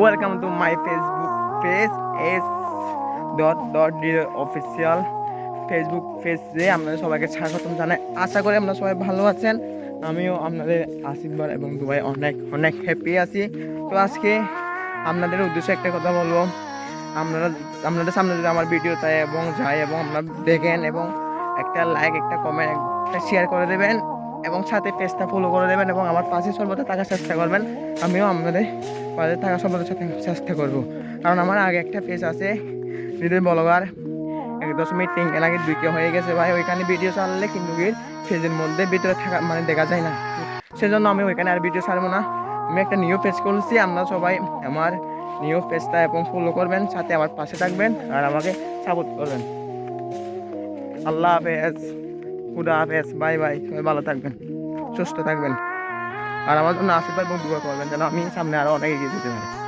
Welcome to my Facebook page S dot dot D official Facebook পেজে আপনাদের সবাইকে স্বাগতম জানাই। আশা করি আপনারা সবাই ভালো আছেন। আমিও আপনাদের আশীর্বাদ এবং দুবাই অনেক অনেক হ্যাপি আছি। তো আজকে আপনাদের উদ্দেশ্যে একটা কথা বলব। আপনারা, আপনাদের সামনে যদি আমার ভিডিও চাই এবং যায় এবং আপনারা দেখেন এবং একটা লাইক একটা কমেন্ট একটা শেয়ার করে দেবেন এবং সাথে পেজটা ফলো করে দেবেন এবং আমার পাশে সর্বদা থাকার চেষ্টা করবেন, আমিও আপনাদের পাশে থাকা সর্বদা সাথে চেষ্টা করব। কারণ আমার আগে একটা পেজ আছে হৃদয় বলগার। এক দশমিক তিন আগে দুইকে হয়ে গেছে ভাই, ওইখানে ভিডিও চাললে কিন্তু পেজের মধ্যে ভিতরে থাকা মানে দেখা যায় না। সেজন্য আমি ওইখানে আর ভিডিও ছাড়বো না। আমি একটা নিউ পেজ খুলছি, আপনারা সবাই আমার নিউ পেজটা এবং ফলো করবেন, সাথে আমার পাশে থাকবেন আর আমাকে সাপোর্ট করবেন। আল্লাহ হাফেজ, খুদা হাফেজ বাই বাই সবাই ভালো থাকবেন, সুস্থ থাকবেন। আর আমার জন্য আশীর্বাদ এবং দোয়া করবেন যেন আমি সামনে আরও অনেক এগিয়ে যেতে পারি।